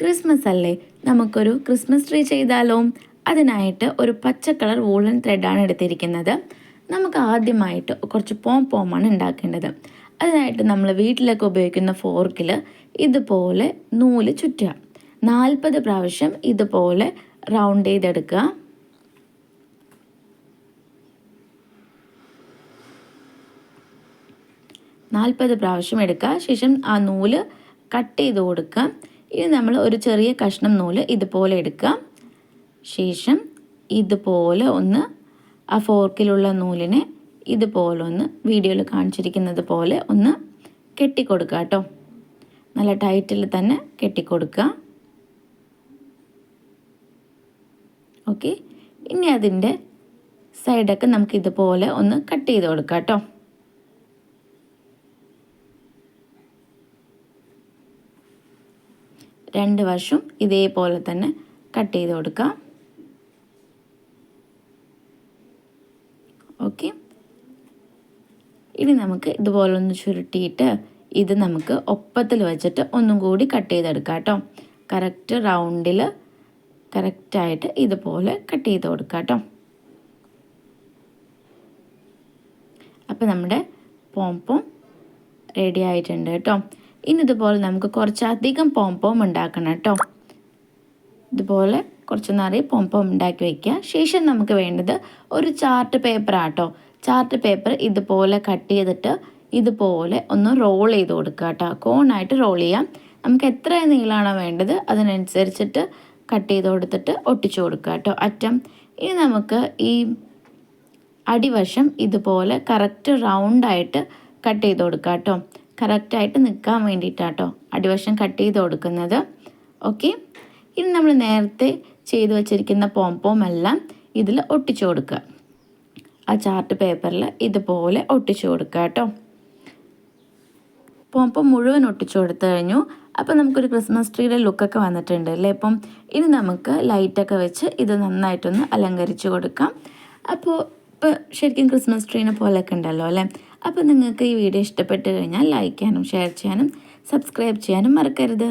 Christmas അല്ലേ? നമുക്കൊരു Christmas tree ചെയ്താലോ? അതിനായിട്ട് ഒരു പച്ച കളർ വൂളൻ ത്രെഡാണ് എടുത്തിരിക്കുന്നത്. നമുക്ക് ആദ്യമായിട്ട് കുറച്ച് പോം പോമാണ് ഉണ്ടാക്കേണ്ടത്. അതിനായിട്ട് നമ്മൾ വീട്ടിലൊക്കെ ഉപയോഗിക്കുന്ന ഫോർക്കിൽ ഇതുപോലെ നൂൽ ചുറ്റുക. നാൽപ്പത് പ്രാവശ്യം ഇതുപോലെ റൗണ്ട് ചെയ്തെടുക്കുക. നാൽപ്പത് പ്രാവശ്യം എടുക്കുക. ശേഷം ആ നൂൽ കട്ട് ചെയ്ത് കൊടുക്കുക. ഇനി നമ്മൾ ഒരു ചെറിയ കഷ്ണം നൂൽ ഇതുപോലെ എടുക്കാം ശേഷം ഇതുപോലെ ഒന്ന് ആ ഫോർക്കിലുള്ള നൂലിനെ ഇതുപോലെ ഒന്ന് വീഡിയോയിൽ കാണിച്ചിരിക്കുന്നത് പോലെ ഒന്ന് കെട്ടിക്കൊടുക്കുക കേട്ടോ. നല്ല ടൈറ്റിൽ തന്നെ കെട്ടിക്കൊടുക്കുക. ഓക്കെ. ഇനി അതിന്റെ സൈഡൊക്കെ നമുക്ക് ഇതുപോലെ ഒന്ന് കട്ട് ചെയ്ത് കൊടുക്കാം കേട്ടോ. രണ്ട് വശവും ഇതേപോലെ തന്നെ കട്ട് ചെയ്ത് കൊടുക്കാം. ഓക്കെ ഇനി നമുക്ക് ഇതുപോലെ ഒന്ന് ചുരുട്ടിയിട്ട് ഇത് നമുക്ക് ഒപ്പത്തിൽ വെച്ചിട്ട് ഒന്നും കൂടി കട്ട് ചെയ്തെടുക്കാം കേട്ടോ. കറക്റ്റ് റൗണ്ടിൽ കറക്റ്റായിട്ട് ഇതുപോലെ കട്ട് ചെയ്ത് കൊടുക്കാം കേട്ടോ. അപ്പോൾ നമ്മുടെ പോംപോം റെഡി ആയിട്ടുണ്ട് കേട്ടോ. ഇനി ഇതുപോലെ നമുക്ക് കുറച്ചധികം പോംപോം ഉണ്ടാക്കണം കേട്ടോ. ഇതുപോലെ കുറച്ച് നിറയെ പോംപോം ഉണ്ടാക്കി വയ്ക്കുക ശേഷം നമുക്ക് വേണ്ടത് ഒരു ചാർട്ട് പേപ്പർ ആട്ടോ ചാർട്ട് പേപ്പർ ഇതുപോലെ കട്ട് ചെയ്തിട്ട് ഇതുപോലെ ഒന്ന് റോൾ ചെയ്ത് കൊടുക്കുക കേട്ടോ. കോണായിട്ട് റോൾ ചെയ്യാം. നമുക്ക് എത്ര നീളമാണോ വേണ്ടത് അതിനനുസരിച്ചിട്ട് കട്ട് ചെയ്ത് കൊടുത്തിട്ട് ഒട്ടിച്ചു കൊടുക്കുക കേട്ടോ. അറ്റം. ഇനി നമുക്ക് ഈ അടിവശം ഇതുപോലെ കറക്റ്റ് റൗണ്ടായിട്ട് കട്ട് ചെയ്ത് കൊടുക്കുക കേട്ടോ. കറക്റ്റായിട്ട് നിൽക്കാൻ വേണ്ടിയിട്ടാട്ടോ. അടിവശം കട്ട് ചെയ്ത് കൊടുക്കുന്നത്. ഓക്കെ? ഇനി നമ്മൾ നേരത്തെ ചെയ്തു വച്ചിരിക്കുന്ന പോംപോം എല്ലാം ഇതിൽ ഒട്ടിച്ചു കൊടുക്കുക. ആ ചാർട്ട് പേപ്പറിൽ ഇതുപോലെ ഒട്ടിച്ചു കൊടുക്കുക കേട്ടോ. പോംപോം മുഴുവൻ ഒട്ടിച്ചു കൊടുത്തു കഴിഞ്ഞു. അപ്പോൾ നമുക്കൊരു ക്രിസ്മസ് ട്രീയുടെ ലുക്കൊക്കെ വന്നിട്ടുണ്ട് അല്ലേ? അപ്പം ഇനി നമുക്ക് ലൈറ്റൊക്കെ വെച്ച് ഇത് നന്നായിട്ടൊന്ന് അലങ്കരിച്ച് കൊടുക്കാം. അപ്പോൾ ഇപ്പോൾ ശരിക്കും ക്രിസ്മസ് ട്രീനെ പോലെയൊക്കെ ഉണ്ടല്ലോ അല്ലേ? അപ്പോൾ നിങ്ങൾക്ക് ഈ വീഡിയോ ഇഷ്ടപ്പെട്ട് കഴിഞ്ഞാൽ ലൈക്ക് ചെയ്യാനും ഷെയർ ചെയ്യാനും സബ്സ്ക്രൈബ് ചെയ്യാനും മറക്കരുത്.